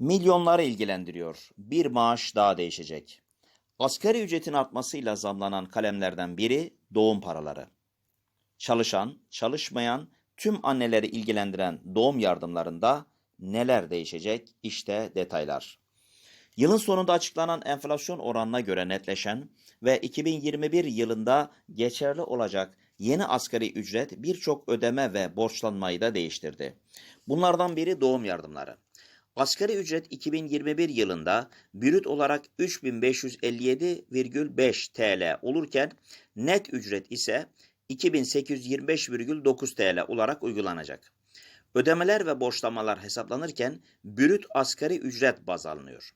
Milyonları ilgilendiriyor. Bir maaş daha değişecek. Asgari ücretin artmasıyla zamlanan kalemlerden biri doğum paraları. Çalışan, çalışmayan, tüm anneleri ilgilendiren doğum yardımlarında neler değişecek? İşte detaylar. Yılın sonunda açıklanan enflasyon oranına göre netleşen ve 2021 yılında geçerli olacak yeni asgari ücret birçok ödeme ve borçlanmayı da değiştirdi. Bunlardan biri doğum yardımları. Asgari ücret 2021 yılında brüt olarak 3557,5 TL olurken net ücret ise 2825,9 TL olarak uygulanacak. Ödemeler ve borçlamalar hesaplanırken brüt asgari ücret baz alınıyor.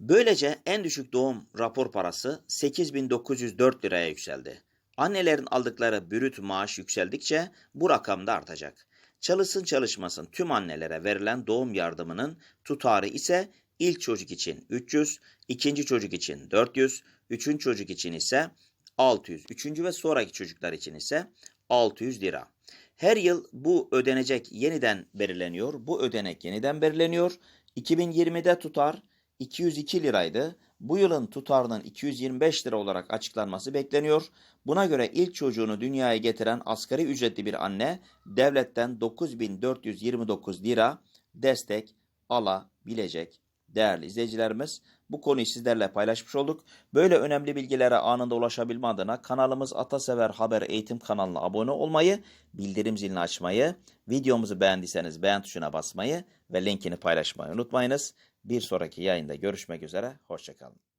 Böylece en düşük doğum rapor parası 8904 liraya yükseldi. Annelerin aldıkları brüt maaş yükseldikçe bu rakam da artacak. Çalışsın çalışmasın tüm annelere verilen doğum yardımının tutarı ise ilk çocuk için 300, ikinci çocuk için 400, üçüncü çocuk için ise 600, üçüncü ve sonraki çocuklar için ise 600 lira. Her yıl bu ödenecek yeniden belirleniyor. Bu ödenek yeniden belirleniyor. 2020'de tutar 202 liraydı. Bu yılın tutarının 225 lira olarak açıklanması bekleniyor. Buna göre ilk çocuğunu dünyaya getiren asgari ücretli bir anne devletten 9429 lira destek alabilecek. Değerli izleyicilerimiz bu konuyu sizlerle paylaşmış olduk. Böyle önemli bilgilere anında ulaşabilme adına kanalımız Atasever Haber Eğitim kanalına abone olmayı, bildirim zilini açmayı, videomuzu beğendiyseniz beğen tuşuna basmayı ve linkini paylaşmayı unutmayınız. Bir sonraki yayında görüşmek üzere, hoşçakalın.